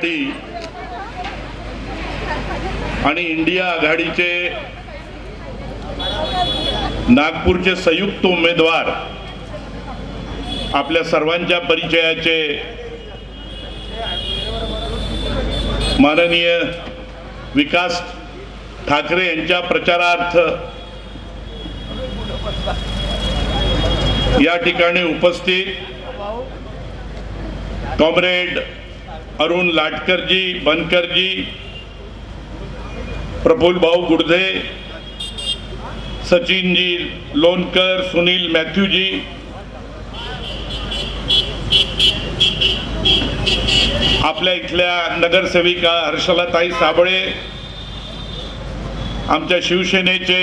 आघाडी आणि इंडिया आघाडीचे नागपूरचे संयुक्त उमेदवार आपल्या सर्वांच्या परिचयाचे माननीय विकास ठाकरे यांच्या प्रचारार्थ या ठिकाणी उपस्थित कॉम्रेड अरुण लाटकरजी बनकरजी प्रफुल भाऊ गुडधे सचिनजी लोणकर सुनील मॅथ्यूजी आपल्या इथल्या नगरसेविका हर्षलाताई साबळे आमच्या शिवसेनेचे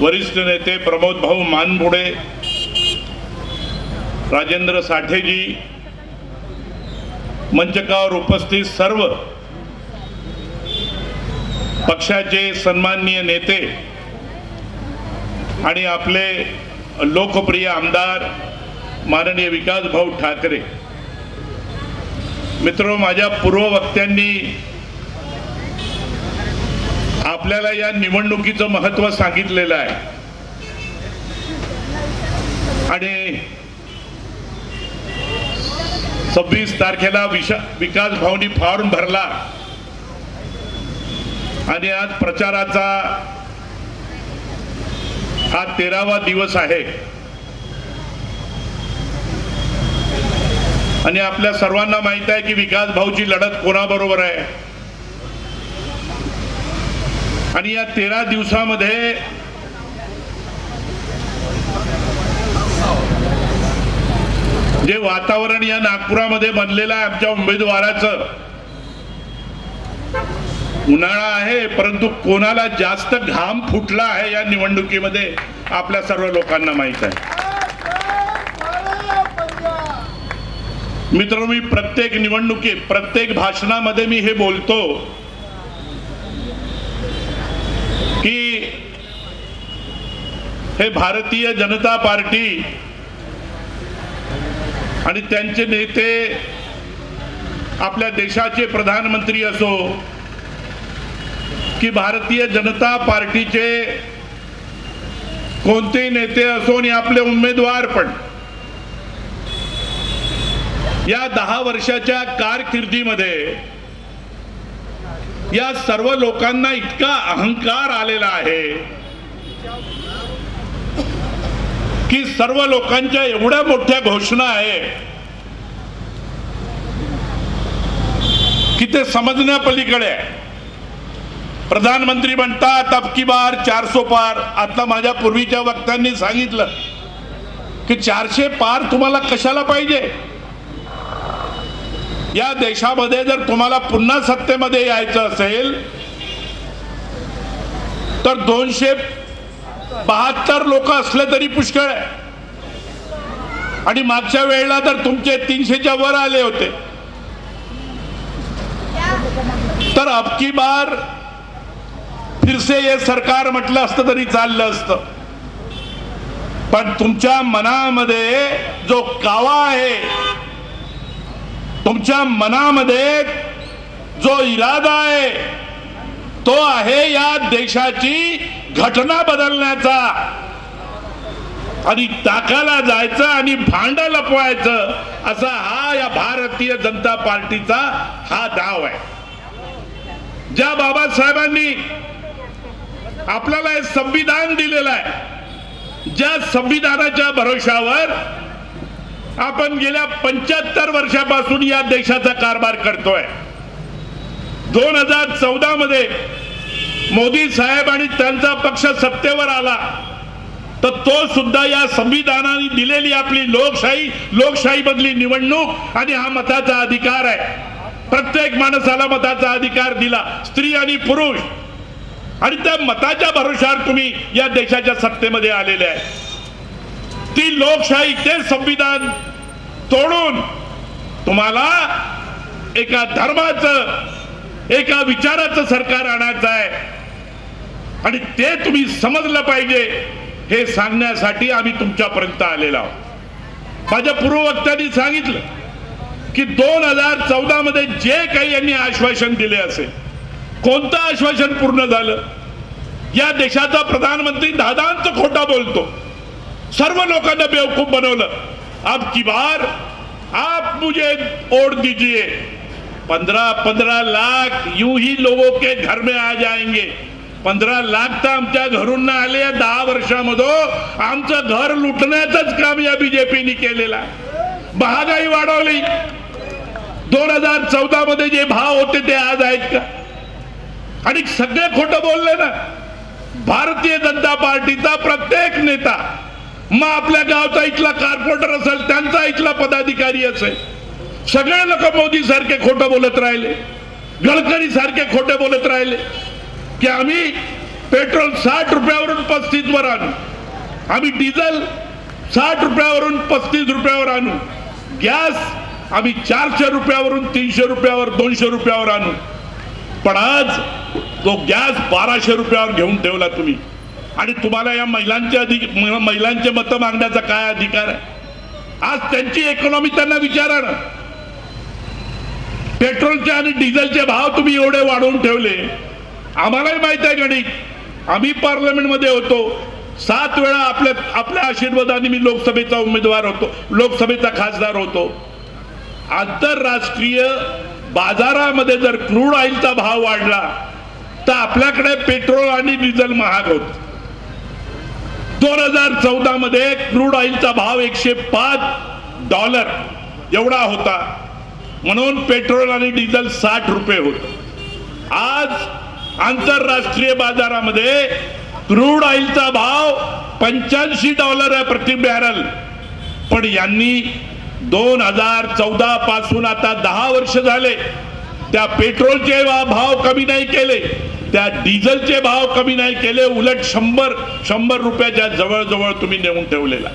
वरिष्ठ नेते प्रमोद भाऊ मानपुडे राजेंद्र साठेजी मंचकावर उपस्थित सर्व पक्षाचे सन्माननीय नेते आणि आपले लोकप्रिय आमदार माननीय विकास भाऊ ठाकरे. मित्र माझ्या पूर्ववक्त्यांनी आपल्याला या निवडणुकीचं महत्त्व सांगितलेलं आहे. आणि सव्वीस तारखेला विशा विकास भावनी फॉर्म भरला. आणि आज प्रचाराचा हा तेरावा दिवस आहे. आणि आपल्या सर्वांना माहीत आहे की विकास भाऊची लढत कोणाबरोबर आहे? आणि या तेरा दिवसामध्ये जे वातावरण या नागपुरामध्ये बनलेलं आहे आमच्या उमेदवाराचं. उन्हाळा आहे परंतु कोणाला जास्त घाम फुटला आहे या निवडणुकीमध्ये आपल्या सर्व लोकांना माहीत आहे. मित्र मी प्रत्येक निवडणुकीत प्रत्येक भाषणामध्ये मी हे बोलतो की हे भारतीय जनता पार्टी आणि त्यांचे नेते आपल्या देशाचे प्रधानमंत्री असो की भारतीय जनता पार्टीचे कोणतेही नेते असो आणि आपले उमेदवार पण. या दहा वर्षाच्या कारकिर्दीमध्ये या सर्व लोकांना इतका अहंकार आलेला आहे की सर्व लोकांच्या एवढ्या मोठ्या घोषणा आहे की ते समजण्यापलीकडे प्रधानमंत्री म्हणतात अबकी बार चारसो पार. आता माझ्या पूर्वीच्या वक्त्यांनी सांगितलं की चारशे पार तुम्हाला कशाला पाहिजे? या देशामध्ये जर तुम्हाला पुन्हा सत्तेमध्ये यायचं असेल तर दोनशे बहात्तर लोक असले तरी पुष्कळ आहे. आणि मागच्या वेळेला तर तुमचे तीनशेच्या वर आले होते. तर अबकी बार फिरसे ये सरकार म्हटलं असतं तरी चाललं असतं. पण तुमच्या मनामध्ये जो कावा आहे तुमच्या मनामध्ये जो इरादा आहे तो आहे या देशाची घटना बदलण्याचा आणि ताकाला जायचं आणि भांड लपवायचं असा हा या भारतीय जनता पार्टीचा हा डाव आहे. ज्या बाबासाहेबांनी आपल्याला हे संविधान दिलेलं आहे ज्या संविधानाच्या भरोशावर आपण गेल्या पंच्याहत्तर वर्षापासून या देशाचा कारभार करतोय. दोन हजार चौदा मध्ये मोदी साहेब आणि त्यांचा पक्ष सत्तेवर आला तर तो सुद्धा या संविधानाने दिलेली आपली लोकशाही लोकशाही मधली निवडणूक आणि हा मताचा अधिकार आहे. प्रत्येक माणसाला मताचा अधिकार दिला स्त्री आणि पुरुष. आणि त्या मताच्या भरोशावर तुम्ही या देशाच्या सत्तेमध्ये आलेले आहे. ती लोकशाही ते संविधान तोडून तुम्हाला एका धर्माचं एका विचाराचं सरकार आणायचं आहे. आणि ते तुम्ही समजलं पाहिजे हे सांगण्यासाठी आम्ही तुमच्यापर्यंत आलेलो आहोत. माझ्या पूर्ववक्त्यांनी सांगितलं की दोन हजार चौदा मध्ये जे काही यांनी आश्वासन दिले असेल कोणतं आश्वासन पूर्ण झालं? या देशाचा प्रधानमंत्री दादांचं खोटा बोलतो. सर्व लोकांना बेवकूफ बनवलं. अब की बार? आप मुझे ओढ दीजिए. पंद्रह पंद्रह लाख यूं ही लोगों के घर में आ जाएंगे. पंधरा लाख तर आमच्या घरून आले या दहा वर्षामध्ये आमचं घर लुटण्याचंच काम या बीजेपीने केलेला महागाई वाढवली. दोन हजार चौदा मध्ये जे भाव होते ते आज आहेत का? आणि सगळे खोटं बोलले ना. भारतीय जनता पार्टीचा प्रत्येक नेता मग आपल्या गावचा इथला कार्पोरेटर असेल त्यांचा इथला पदाधिकारी असेल. सगळे लोक मोदी सारखे खोटं बोलत राहिले. गडकरी सारखे खोटे बोलत राहिले. की आम्ही पेट्रोल साठ रुपयावरून पस्तीस वर आणू. आम्ही डिझेल साठ रुपयावरून पस्तीस रुपयावर आणू. गॅस आम्ही चारशे रुपयावरून तीनशे रुपयावर दोनशे रुपयावर आणू. पण आज तो गॅस बाराशे रुपयावर घेऊन ठेवला तुम्ही. आणि तुम्हाला या महिलांचे अधिक महिलांचे मतं मागण्याचा काय अधिकार आहे? आज त्यांची इकॉनॉमी त्यांना विचारा ना पेट्रोलचे आणि डिझेलचे भाव तुम्ही एवढे वाढवून ठेवले. आम्हालाही माहीत आहे गणित आम्ही पार्लमेंटमध्ये होतो. सात वेळा आपल्या आपल्या आशीर्वादाने मी लोकसभेचा उमेदवार होतो. लोकसभेचा खासदार होतो. आंतरराष्ट्रीय बाजारामध्ये जर क्रूड ऑइलचा भाव वाढला तर आपल्याकडे पेट्रोल आणि डिझेल महाग होत. दोन हजार चौदा मध्ये क्रूड ऑइलचा भाव एकशे पाच डॉलर एवढा होता. म्हणून पेट्रोल आणि डिझेल साठ रुपये होत. आज आंतरराष्ट्रीय बाजारामध्ये क्रूड ऑइलचा भाव पंच्याऐंशी डॉलर आहे प्रति बॅरल. पण यांनी दोन हजार चौदा पासून आता दहा वर्ष झाले त्या पेट्रोलचे भाव कमी नाही केले त्या डिझेलचे भाव कमी नाही केले उलट शंभर शंभर रुपयाच्या जवळजवळ तुम्ही नेऊन ठेवलेला.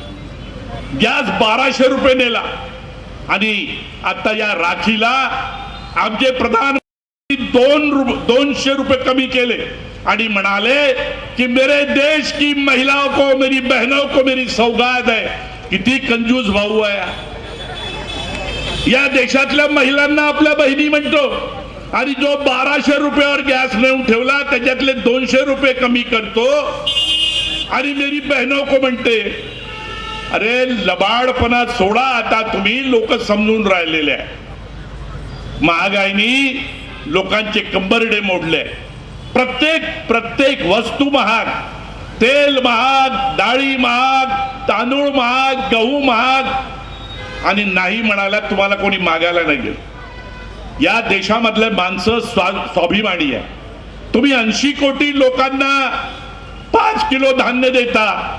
गॅस बाराशे रुपये नेला. आणि आता या राखीला आमचे प्रधान दोन रुप दोनशे रुपये कमी केले. आणि म्हणाले की मेरे देश की महिलाओं को मेरी बहनों को मेरी सौगात आहे किती कंजूस भाऊ आहे या देशातल्या महिलांना आपल्या बहिणी म्हणतो आणि जो बाराशे रुपयावर गॅस नेऊन ठेवला त्याच्यातले दोनशे रुपये कमी करतो. आणि मेरी बहनों को म्हणते अरे लबाडपणा सोडा आता तुम्ही लोक समजून राहिलेले आहे. महागाईनी लोकांचे कंबरडे मोडले. प्रत्येक प्रत्येक वस्तू महाग. तेल महाग डाळी महाग तांदूळ महाग गहू महाग. आणि नाही म्हणाला तुम्हाला कोणी मागायला नाही गेलं. या देशामधले माणसं स्वा स्वाभिमानी आहे. तुम्ही ऐंशी कोटी लोकांना पाच किलो धान्य देता.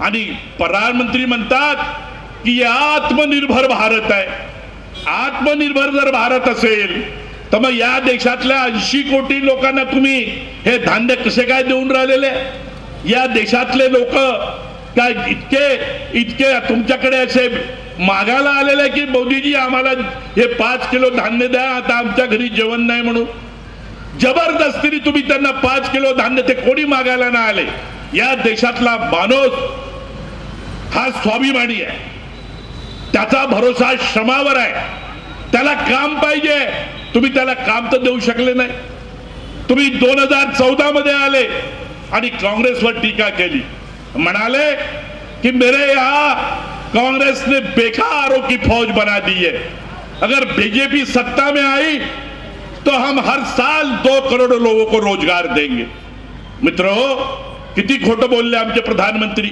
आणि प्रधानमंत्री म्हणतात की आत्मनिर्भर भारत आहे. आत्मनिर्भर जर भारत असेल तर मग या देशातल्या ऐंशी कोटी लोकांना तुम्ही हे धान्य कसे काय देऊन राहिलेले? या देशातले लोक काय इतके इतके तुमच्याकडे असे मागायला आलेले की मोदीजी आम्हाला हे पाच किलो धान्य द्या आता आमच्या घरी जेवण नाही म्हणून. जबरदस्तीने तुम्ही त्यांना पाच किलो धान्य ते कोणी मागायला नाही आले? या देशातला माणूस हा स्वाभिमानी आहे. त्याचा भरोसा श्रमावर आहे. त्याला काम पाहिजे. तुम्ही त्याला काम तर देऊ शकले नाही. तुम्ही दोन हजार चौदा मध्ये आले आणि काँग्रेसवर टीका केली. म्हणाले कि मेरे यहाँ कांग्रेस ने बेकारों की फौज बना दी है. अगर बीजेपी सत्ता में आई तो हम हर साल दो करोड़ लोगों को रोजगार देंगे. मित्र किती खोटं बोलले आमचे प्रधानमंत्री.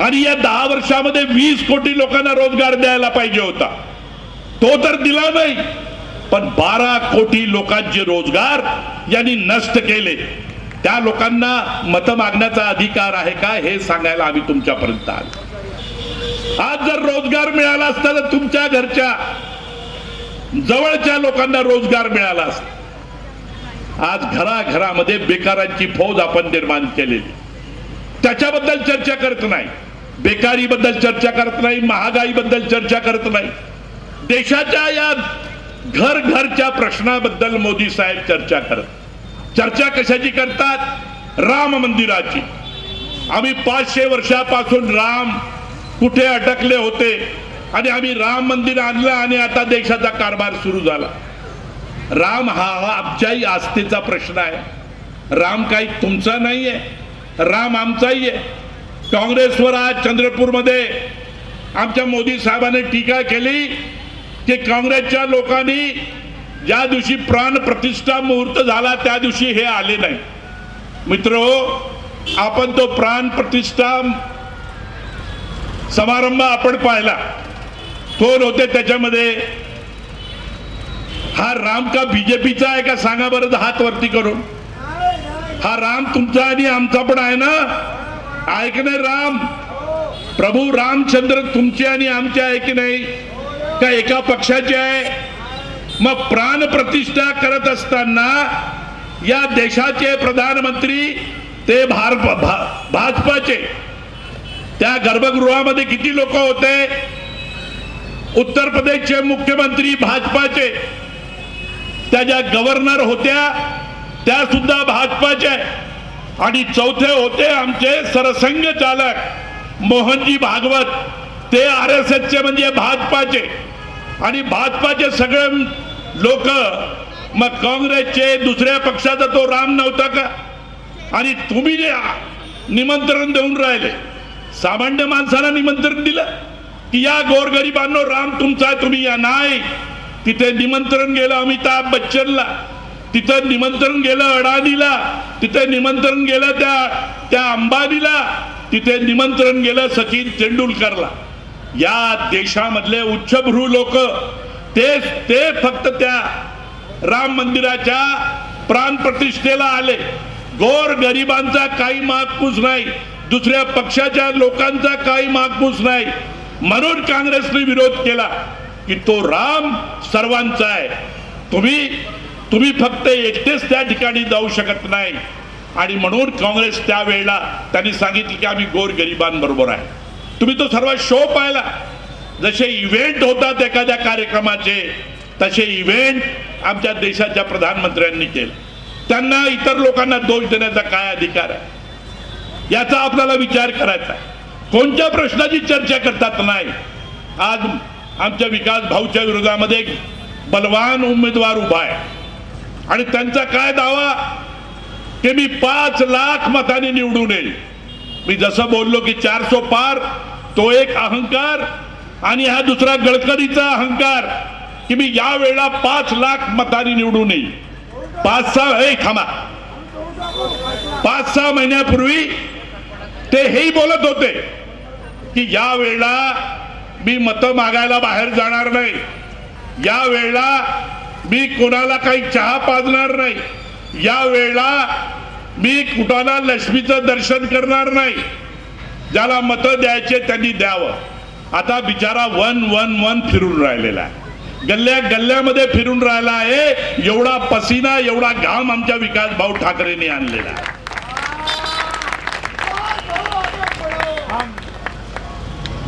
आणि या दहा वर्षामध्ये वीस कोटी लोकांना रोजगार द्यायला पाहिजे होता. तो तर दिला नाही. पण बारा कोटी लोकांचे रोजगार यांनी नष्ट केले. त्या लोकांना मत मागण्याचा अधिकार आहे का हे सांगायला आम्ही तुमच्यापर्यंत आलो. आज जर रोजगार मिळाला असता तर तुमच्या घरच्या जवळच्या लोकांना रोजगार मिळाला असता. आज घराघरामध्ये बेकारांची फौज आपण निर्माण केलेली. त्याच्याबद्दल चर्चा करत नाही. बेकारीबद्दल चर्चा करत नाही महागाईबद्दल चर्चा करत नाही. देशाच्या या घर घरच्या प्रश्नाबद्दल मोदी साहेब चर्चा करत. चर्चा कशाची करतात? राम मंदिराची. आम्ही पाचशे वर्षापासून राम कुठे अटकले होते आणि आम्ही राम मंदिर आणलं आणि आता देशाचा कारभार सुरू झाला. राम हा हा आमच्याही आस्थेचा प्रश्न आहे. राम काही तुमचा नाही आहे राम आमचाही आहे. काँग्रेसवर आज चंद्रपूरमध्ये आमच्या मोदी साहेबांनी टीका केली की काँग्रेसच्या लोकांनी ज्या दिवशी प्राण प्रतिष्ठा मुहूर्त झाला त्या दिवशी हे आले नाही. मित्र आपण तो प्राण प्रतिष्ठा समारंभ आपण पाहिला. कोण होते त्याच्यामध्ये? हा राम का बीजेपीचा आहे का? सांगा बरं हात वरती करून. हा राम तुमचा आणि आमचा पण आहे ना? आहे की नाही राम? प्रभू रामचंद्र तुमचे आणि आमचे आहे की नाही? का एका पक्षाचे आहे? मग प्राण प्रतिष्ठा करत असताना या देशाचे प्रधानमंत्री ते भार भा- भाजपाचे. त्या गर्भगृहामध्ये किती लोक होते? उत्तर प्रदेशचे मुख्यमंत्री भाजपाचे. त्या ज्या गव्हर्नर होत्या त्या सुद्धा भाजपाच्या आणि चौथे होते आमचे सरसंघ चालक मोहनजी भागवत. ते आर एस एसचे म्हणजे भाजपाचे. आणि भाजपाचे सगळे लोक मग काँग्रेसचे दुसऱ्या पक्षाचा तो राम नव्हता का? आणि तुम्ही जे निमंत्रण देऊन राहिले सामान्य माणसाला निमंत्रण दिलं की या गोरगरिबांनो राम तुमचा तुम्ही या नाही. तिथे निमंत्रण गेलं अमिताभ बच्चनला तिथं निमंत्रण गेलं अडाणीला तिथे निमंत्रण गेलं त्या त्या अंबानीला तिथे निमंत्रण गेलं सचिन तेंडुलकरला. या देशामधले उच्चभ्रू लोक तेच ते फक्त त्या राम मंदिराच्या प्राण प्रतिष्ठेला आले. गोर गरिबांचा काही मागपूस नाही दुसऱ्या पक्षाच्या लोकांचा काही मागपूस नाही. म्हणून काँग्रेसने विरोध केला की तो राम सर्वांचा आहे. तुम्ही तुम्ही फक्त एकटेच त्या ठिकाणी जाऊ शकत नाही. आणि म्हणून काँग्रेस त्यावेळेला त्यांनी सांगितले की आम्ही गोर गरिबांबरोबर आहे. तुम्ही तो सर्व शो पाहिला. जसे इव्हेंट होतात एखाद्या कार्यक्रमाचे तसे इव्हेंट आमच्या देशाच्या प्रधानमंत्र्यांनी केले. त्यांना इतर लोकांना दोष देण्याचा काय अधिकार आहे? याचा आपल्याला विचार करायचा कोणत्या प्रश्नाची चर्चा करतात नाही? आज आमच्या विकास भाऊच्या विरोधामध्ये एक बलवान उमेदवार उभा आहे. आणि त्यांचा काय दावा? की मी पाच लाख मतांनी निवडून येईल. मी जसं बोललो की चारसो पार तो एक अहंकार आणि हा दुसरा गडकरीचा अहंकार की मी या वेळेला पाच लाख मतांनी निवडून येईल पाच सहा हे थांबा. पाच सहा महिन्यापूर्वी ते हेही बोलत होते की या वेळेला मी मतं मागायला बाहेर जाणार नाही. या वेळेला मी कोणाला काही चहा पाजणार नाही. या वेळेला मी कुठाला लक्ष्मीचं दर्शन करणार नाही. ज्याला मतं द्यायचे त्यांनी द्यावं. आता बिचारा वन वन वन फिरून राहिलेला आहे. गल्ल्या गल्ल्यामध्ये फिरून राहिला आहे. एवढा पसीना एवढा घाम आमच्या विकास भाऊ ठाकरेंनी आणलेला आहे.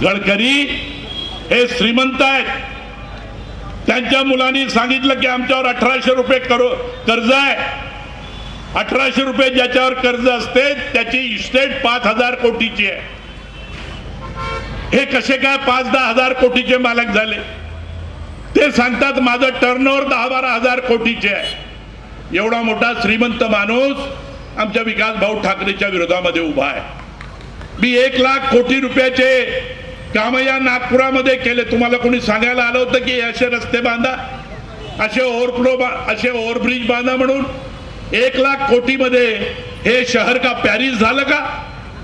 गडकरी हे श्रीमंत आहेत. त्यांच्या मुलांनी सांगितलं की आमच्यावर अठराशे रुपये करो कर्ज आहे. अठराशे रुपये ज्याच्यावर कर्ज असते त्याची इस्टेट पाच हजार कोटीची आहे. हे कसे काय पाच दहा हजार कोटीचे मालक झाले? ते सांगतात माझं टर्नओव्हर दहा बारा हजार कोटीचे आहे. एवढा मोठा श्रीमंत माणूस आमच्या विकास भाऊ ठाकरेच्या विरोधामध्ये उभा आहे. मी एक लाख कोटी रुपयाचे काम या नागपुरामध्ये केले. तुम्हाला कोणी सांगायला आलं होतं की असे रस्ते बांधा असे ओव्हरफ्लो असे ओव्हरब्रिज बांधा म्हणून? एक लाख कोटीमध्ये हे शहर का पॅरिस झालं का?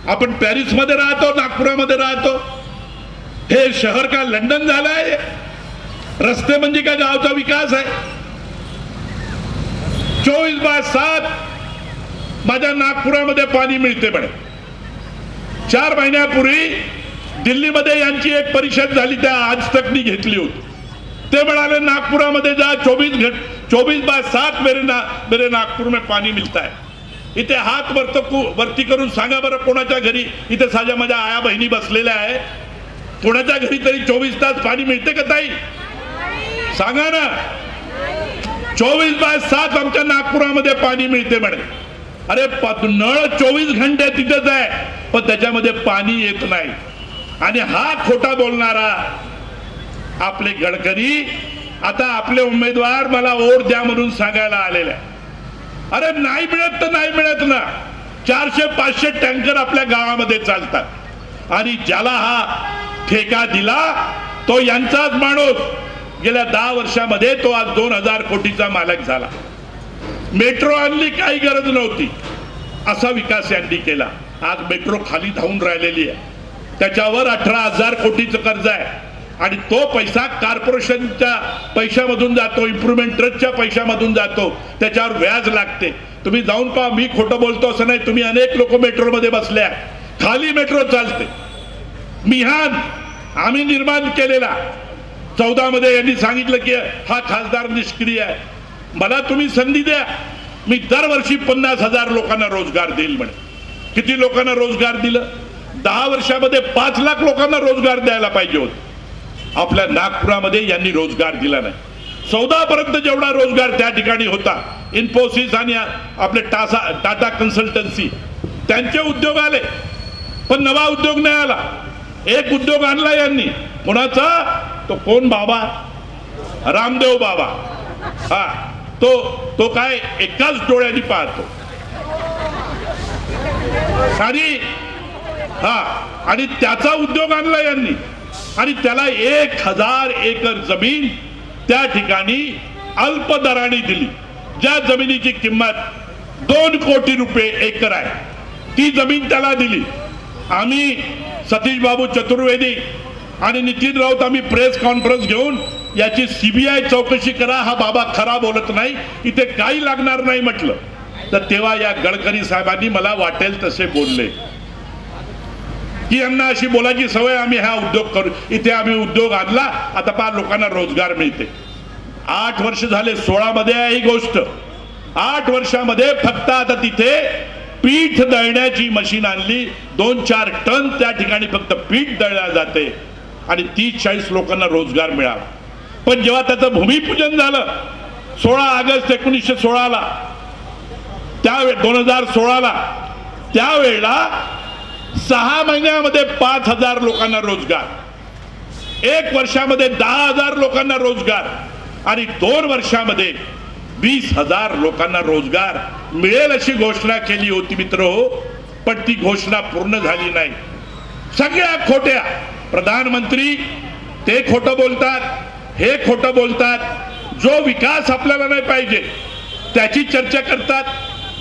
आपण पॅरिसमध्ये राहतो नागपुरामध्ये राहतो. हे शहर का लंडन झालं आहे रस्ते म्हणजे का गावचा विकास आहे? चोवीस बाय सात माझ्या नागपुरामध्ये पाणी मिळते म्हणे. चार महिन्यापूर्वी दिल्लीमध्ये यांची एक परिषद झाली त्या आज तकनी घेतली होती. ते म्हणाले नागपुरामध्ये जा चोवीस घंटे चोवीस बाय सात मेरे ना मेरे नागपूर में पाणी मिळत आहे इथे हात वरत वरती करून सांगा बरं कोणाच्या घरी इथे साध्या माझ्या आया बहिणी बसलेल्या आहे कोणाच्या घरी तरी चोवीस तास पाणी मिळते का ताई? सांगा ना. चोवीस बाय सात आमच्या नागपुरामध्ये पाणी मिळते म्हणे. अरे नळ चोवीस घंटे तिथेच आहे पण त्याच्यामध्ये पाणी येत नाही. आणि हा खोटा बोलणारा आपले गडकरी आता आपले उमेदवार मला ओढ द्या म्हणून सांगायला आलेले अरे नाही मिळत तर नाही मिळत ना. चारशे पाचशे टँकर आपल्या गावामध्ये चालतात. आणि ज्याला हा ठेका दिला तो यांचाच माणूस. गेल्या दहा वर्षामध्ये तो आज दोन हजार कोटीचा मालक झाला. मेट्रो आणली काही गरज नव्हती. असा विकास यांनी केला. आज मेट्रो खाली धावून राहिलेली आहे. त्याच्यावर अठरा हजार कोटीचं कर्ज आहे. आणि तो पैसा कॉर्पोरेशनच्या पैशामधून जातो इम्प्रुव्हमेंट ट्रस्टच्या पैशामधून जातो त्याच्यावर व्याज लागते. तुम्ही जाऊन पहा मी खोटं बोलतो असं नाही तुम्ही अनेक लोक मेट्रोमध्ये बसल्या. खाली मेट्रो चालते. मिहान आम्ही निर्माण केलेला. चौदा मध्ये यांनी सांगितलं की हा खासदार निष्क्रिय आहे. मला तुम्ही संधी द्या. मी दरवर्षी पन्नास हजार लोकांना रोजगार देईल म्हणे. किती लोकांना रोजगार दिलं? दहा वर्षामध्ये पाच लाख लोकांना रोजगार द्यायला पाहिजे होत. आपल्या नागपुरामध्ये यांनी रोजगार दिला नाही. चौदा पर्यंत जेवढा रोजगार त्या ठिकाणी होता इन्फोसिस आणि आपले टासा टाटा कन्सल्टन्सी त्यांचे उद्योग आले पण नवा उद्योग नाही आला. एक उद्योग आणला यांनी. कोणाचा? तो कोण बाबा? रामदेव बाबा. हा तो तो काय एकाच डोळ्याने पाहतो. आणि हा आणि त्याचा उद्योग आणला यांनी. आणि त्याला एक हजार एकर जमीन त्या ठिकाणी अल्प दराने दिली. ज्या जमिनीची किंमत दोन कोटी रुपये एकर आहे. ती जमीन त्याला दिली. आम्ही सतीश बाबू चतुर्वेदी आणि नितीन राऊत आम्ही प्रेस कॉन्फरन्स घेऊन याची सीबीआय चौकशी करा हा बाबा खरा बोलत नाही इथे काही लागणार नाही म्हटलं. तर तेव्हा या गडकरी साहेबांनी मला वाटेल तसे बोलले. की यांना अशी बोलायची सवय आम्ही हा उद्योग करू. इथे आम्ही उद्योग आणला आता पहा लोकांना रोजगार मिळते. आठ वर्ष झाले सोळा मध्ये आहे ही गोष्ट. आठ वर्षामध्ये फक्त आता तिथे पीठ दळण्याची मशीन आणली. दोन चार टन त्या ठिकाणी फक्त पीठ दळल्या जाते आणि तीस चाळीस लोकांना रोजगार मिळाला. पण जेव्हा त्याचं भूमिपूजन झालं सोळा ऑगस्ट एकोणीसशे सोळाला त्यावेळे दोन हजार सोळाला त्यावेळेला सहा महिन्यामध्ये पाच हजार लोकांना रोजगार. एक वर्षामध्ये दहा हजार लोकांना रोजगार. आणि दोन वर्षामध्ये वीस हजार लोकांना रोजगार मिळेल अशी घोषणा केली होती मित्र. हो पण ती घोषणा पूर्ण झाली नाही. सगळ्या खोट्या. प्रधानमंत्री ते खोटं बोलतात हे खोटं बोलतात. जो विकास आपल्याला नाही पाहिजे त्याची चर्चा करतात.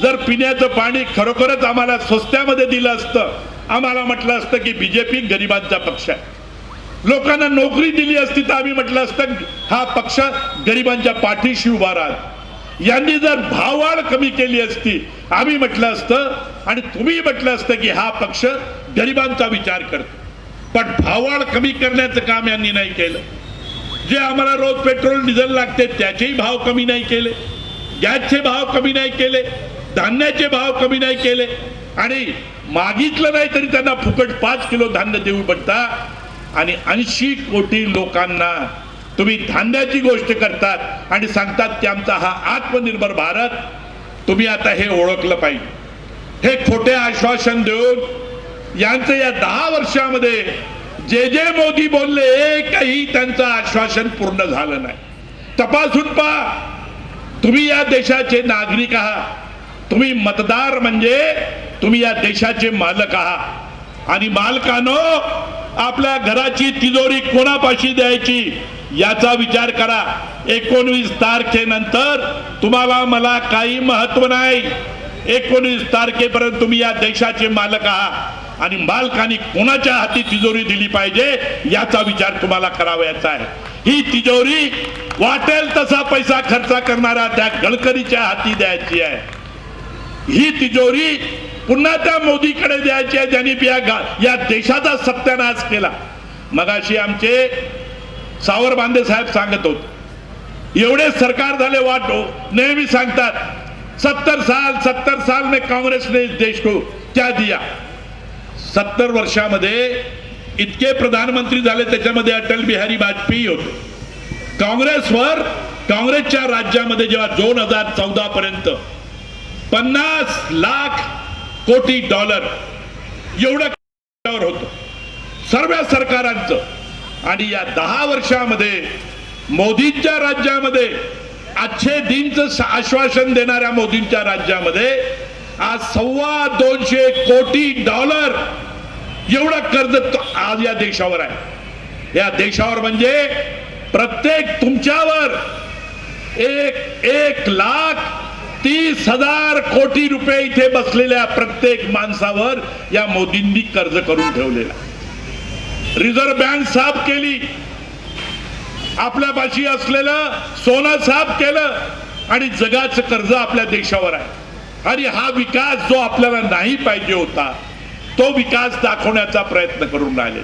जर पिण्याचं पाणी खरोखरच आम्हाला स्वस्त्यामध्ये दिलं असतं आम्हाला म्हटलं असतं की बीजेपी गरिबांचा पक्ष आहे. लोकांना नोकरी दिली असती तर आम्ही म्हटलं असतं हा पक्ष गरिबांच्या पाठीशी उभा राहत. यांनी जर भाववाढ कमी केली असती आम्ही म्हटलं असतं आणि तुम्ही म्हटलं असतं की हा पक्ष गरिबांचा विचार करतो. पण भाववाढ कमी करण्याचं काम यांनी नाही केलं. जे आम्हाला रोज पेट्रोल डिझेल लागते त्याचेही भाव कमी नाही केले. गॅसचे भाव कमी नाही केले. धान्याचे भाव कमी नाही केले. आणि मागितलं नाही तरी त्यांना फुकट पाच किलो धान्य देऊ पडता आणि ऐंशी कोटी लोकांना तुम्ही धान्याची गोष्ट करतात आणि सांगतात की आमचा हा आत्मनिर्भर भारत तुम्ही आता हे ओळखलं पाहिजे. हे खोटे आश्वासन देऊन यांचं या दहा वर्षामध्ये जे जे मोदी बोलले एकही त्यांचं आश्वासन पूर्ण झालं नाही. तपासून पहा तुम्ही या देशाचे नागरिक आहात. तुम्ही मतदार म्हणजे तुम्ही या देशाचे मालक आहात. आणि मालकानो आपल्या घराची तिजोरी कोणापाशी द्यायची याचा विचार करा. एकोणवीस तारखेनंतर तुम्हाला मला काही महत्त्व नाही. एकोणीस तारखेपर्यंत तुम्ही या देशाचे मालक आहात. आणि मालकाने कोणाच्या हाती तिजोरी दिली पाहिजे याचा विचार तुम्हाला करावयाचा आहे. ही तिजोरी वाटेल तसा पैसा खर्च करणारा त्या गडकरीच्या हाती द्यायची आहे. ही तिजोरी पुन्हा त्या मोदीकडे द्यायची आहे ज्यांनी या गा- या देशाचा सत्यानाश केला. मगाशी आमचे सावर बांदे साहेब सांगत होते एवढे सरकार झाले वाटो नेहमी सांगतात सत्तर साल सत्तर साल में कांग्रेस ने देश को क्या दिया? सत्तर वर्षामध्ये इतके प्रधानमंत्री झाले त्याच्यामध्ये अटल बिहारी वाजपेयी होते. काँग्रेसवर काँग्रेसच्या राज्यामध्ये जेव्हा दोन हजार चौदा पर्यंत पन्नास लाख कोटी डॉलर एवढं होतं. सर्व सरकारांचं. आणि या दहा वर्षामध्ये मोदींच्या राज्यामध्ये अच्छे दिनचं आश्वासन देणाऱ्या मोदींच्या राज्यामध्ये आज सव्वा दोनशे कोटी डॉलर एवढं कर्ज आज या देशावर आहे. या देशावर म्हणजे प्रत्येक तुमच्यावर एक एक लाख तीस हजार कोटी रुपये इथे बसलेल्या प्रत्येक माणसावर या मोदींनी कर्ज करून ठेवलेला रिझर्व्ह बँक साफ केली. आपल्यापाशी असलेलं सोनं साफ केलं आणि जगाचं कर्ज आपल्या देशावर आहे. आणि हा विकास जो आपल्याला नाही पाहिजे होता तो विकास दाखवण्याचा प्रयत्न करून राहिले.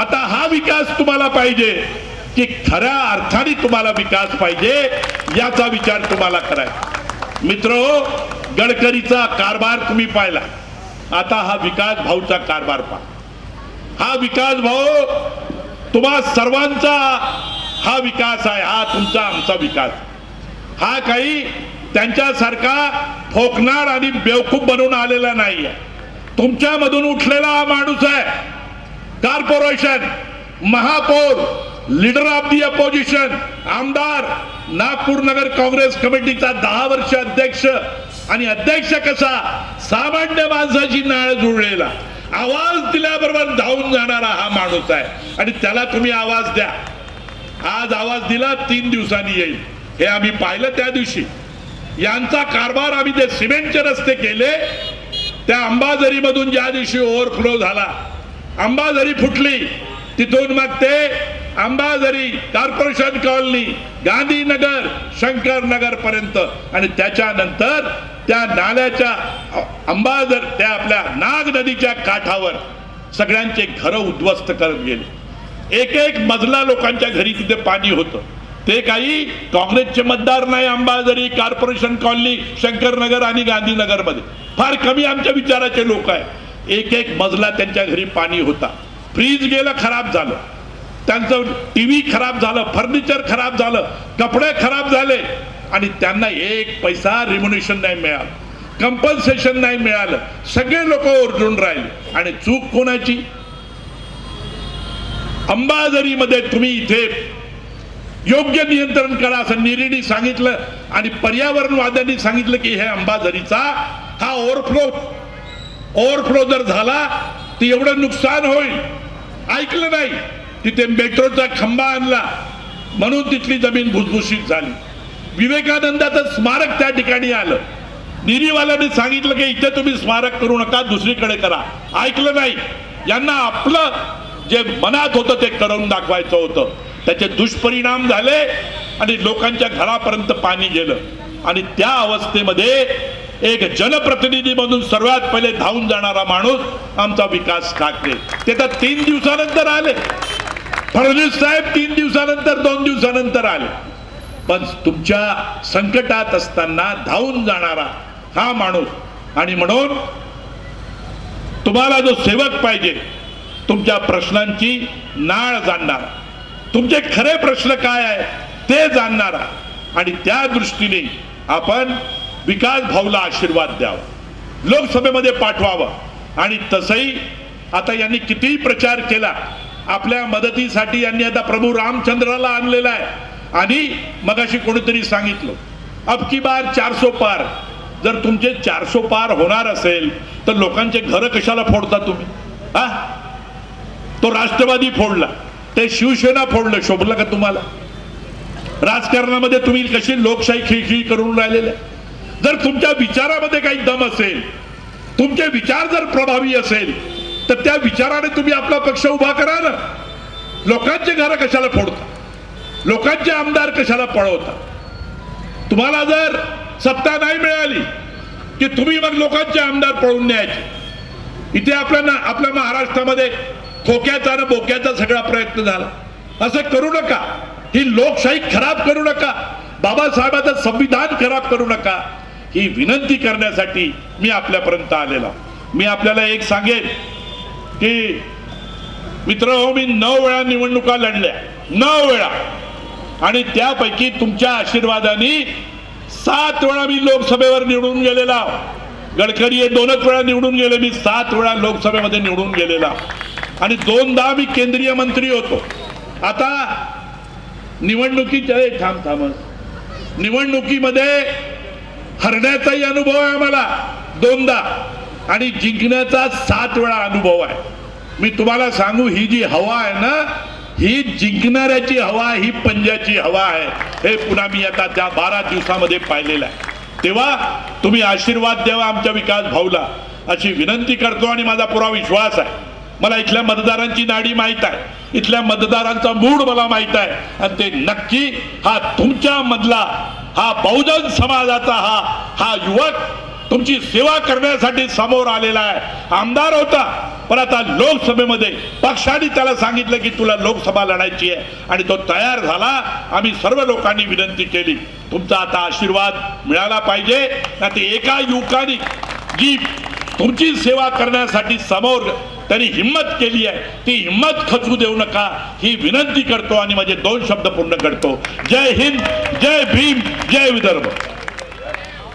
आता हा विकास तुम्हाला पाहिजे की खऱ्या अर्थाने तुम्हाला विकास पाहिजे याचा विचार तुम्हाला करायचा. मित्र गडकरीचा कारभार तुम्ही पाहिला. आता हा विकास भाऊचा कारभार पहा. हा विकास भाऊ तुम्हा सर्वांचा हा विकास आहे. हा तुमचा आमचा विकास. हा काही त्यांच्यासारखा फोकणार आणि बेवकूफ बनवून आलेला नाही आहे तुमच्यामधून उठलेला हा माणूस आहे. कॉर्पोरेशन महापौर लीडर ऑफ दी अपोजिशन आमदार नागपूर नगर काँग्रेस कमिटीचा दहा वर्ष अध्यक्ष आणि अध्यक्ष कसा? सामान्य माणसाची नाळ जुळलेला. आवाज दिल्याबरोबर धावून जाणारा हा माणूस आहे. आणि त्याला तुम्ही आवाज द्या. आज आवाज दिला तीन दिवसांनी येईल. हे आम्ही पाहिलं त्या दिवशी. यांचा कारभार आम्ही ते सिमेंटचे रस्ते केले त्या अंबाझरी मधून ज्या दिवशी ओव्हरफ्लो झाला अंबाझरी फुटली तिथून मग ते अंबाझरी कॉर्पोरेशन कॉलनी गांधीनगर शंकर नगर पर्यंत. आणि त्याच्यानंतर त्या नाल्याच्या अंबाझर त्या आपल्या नाग नदीच्या काठावर सगळ्यांचे घर उद्ध्वस्त करत गेले. एक एक मजला लोकांच्या घरी तिथे पाणी होतं. ते काही काँग्रेसचे मतदार नाही अंबाझरी कॉर्पोरेशन कॉलनी शंकरनगर आणि गांधीनगरमध्ये फार कमी आमच्या विचाराचे लोक आहे एक एक मजला त्यांच्या घरी पाणी होता. फ्रीज गेलं खराब झालं. त्यांचं टीव्ही खराब झालं फर्निचर खराब झालं कपडे खराब झाले आणि त्यांना एक पैसा रिम्युनेशन नाही मिळालं. कंपल्सेशन नाही मिळालं. सगळे लोक ओरडून राहिले. आणि चूक कोणाची? अंबाझरीमध्ये तुम्ही इथे योग्य नियंत्रण करा असं निरीडी सांगितलं आणि पर्यावरणवाद्यांनी सांगितलं की हे अंबाझरीचा हा ओव्हरफ्लो ओव्हरफ्लो जर झाला तर एवढं नुकसान होईल. ऐकलं नाही. तिथे मेट्रोचा खंबा आणला. म्हणून तिथली जमीन भुसभुशीत झाली. विवेकानंदाचं स्मारक त्या ठिकाणी आलं. निरीवाल्याने सांगितलं की इथे तुम्ही स्मारक करू नका दुसरीकडे करा. ऐकलं नाही. यांना आपलं जे मनात होतं ते करून दाखवायचं होतं. त्याचे दुष्परिणाम झाले आणि लोकांच्या घरापर्यंत पाणी गेलं. आणि त्या अवस्थेमध्ये एक जनप्रतिनिधी म्हणून सर्वात पहिले धावून जाणारा माणूस आमचा विकास ठाकरे ते तर तीन दिवसानंतर आले. फडणवीस साहेब तीन दिवसानंतर दोन दिवसानंतर आले. पण तुमच्या संकटात असताना धावून जाणारा हा माणूस आणि म्हणून तुम्हाला जो सेवक पाहिजे तुमच्या प्रश्नांची नाळ जाणणारा. तुमचे खरे प्रश्न काय आहे ते जाणणारा. आणि त्या दृष्टीने आपण विकास भाऊला आशीर्वाद द्यावा. लोकसभेमध्ये पाठवावं. आणि तसंही आता यांनी कितीही प्रचार केला आपल्या मदतीसाठी यांनी आता प्रभू रामचंद्राला आणलेला आहे. आणि मगाशी कोणीतरी सांगितलं अब की बार चारसो पार. जर तुमचे चारसो पार होणार असेल तर लोकांचे घर कशाला फोडता तुम्ही? हा? तो राष्ट्रवादी फोडला ते शिवसेना फोडलं शोभलं का तुम्हाला? राजकारणामध्ये तुम्ही कशी लोकशाही खिळखिळी करून राहिलेले? जर तुमच्या विचारामध्ये काही दम असेल तुमचे विचार जर प्रभावी असेल तर त्या विचाराने तुम्ही आपला पक्ष उभा करा ना. लोकांचे घरं कशाला फोडता? लोकांचे आमदार कशाला पळवता? तुम्हाला जर सत्ता नाही मिळाली की तुम्ही मग लोकांचे आमदार पळून न्यायचे. इथे आपल्या ना आपल्या महाराष्ट्रामध्ये खोक्याचा आणि बोक्याचा सगळा प्रयत्न झाला. असं करू नका. ही लोकशाही खराब करू नका. बाबासाहेबांचं संविधान खराब करू नका. ही विनंती करण्यासाठी मी आपल्यापर्यंत आलेला मी आपल्याला एक सांगेन की मित्र हो मी नऊ वेळा निवडणुका लढल्या. नऊ वेळा. आणि त्यापैकी तुमच्या आशीर्वादाने सात वेळा मी लोकसभेवर निवडून गेलेला. गडकरी हे दोनच वेळा निवडून गेले मी सात वेळा लोकसभेमध्ये निवडून गेलेला. आणि दोनदा मी केंद्रीय मंत्री होतो. आता निवडणुकीच्या थांब थांब. निवडणुकीमध्ये हरण्याचाही अनुभव आहे आम्हाला. दोनदा. आणि जिंकण्याचा सात वेळा अनुभव आहे. मी तुम्हाला सांगू ही जी हवा आहे ना ही जिंकणाऱ्याची हवा ही पंजाची हवा आहे. हे पुन्हा मी आता त्या बारा दिवसामध्ये पाहिलेलं आहे. तेव्हा तुम्ही आशीर्वाद द्यावा आमच्या विकास भाऊला. अशी विनंती करतो आणि माझा पुरा विश्वास आहे. मला इथल्या मतदारांची नाडी माहीत आहे. इथल्या मतदारांचा मूड मला माहीत आहे. आणि ते नक्की हा तुमच्या मधला हा बहुजन समाजाचा हा हा युवक तुमची सेवा करण्यासाठी समोर आलेला आहे. आमदार होता. पण आता लोकसभेमध्ये पक्षाने त्याला सांगितलं की तुला लोकसभा लढायची आहे आणि तो तयार झाला. आम्ही सर्व लोकांनी विनंती केली. तुमचा आता आशीर्वाद मिळाला पाहिजे. ना ते एका युवकाने जी तुमची सेवा करण्यासाठी समोर त्यांनी हिंमत केली आहे ती हिंमत खचू देऊ नका. ही विनंती करतो आणि माझे दोन शब्द पूर्ण करतो. जय हिंद जय भीम जय विदर्भ.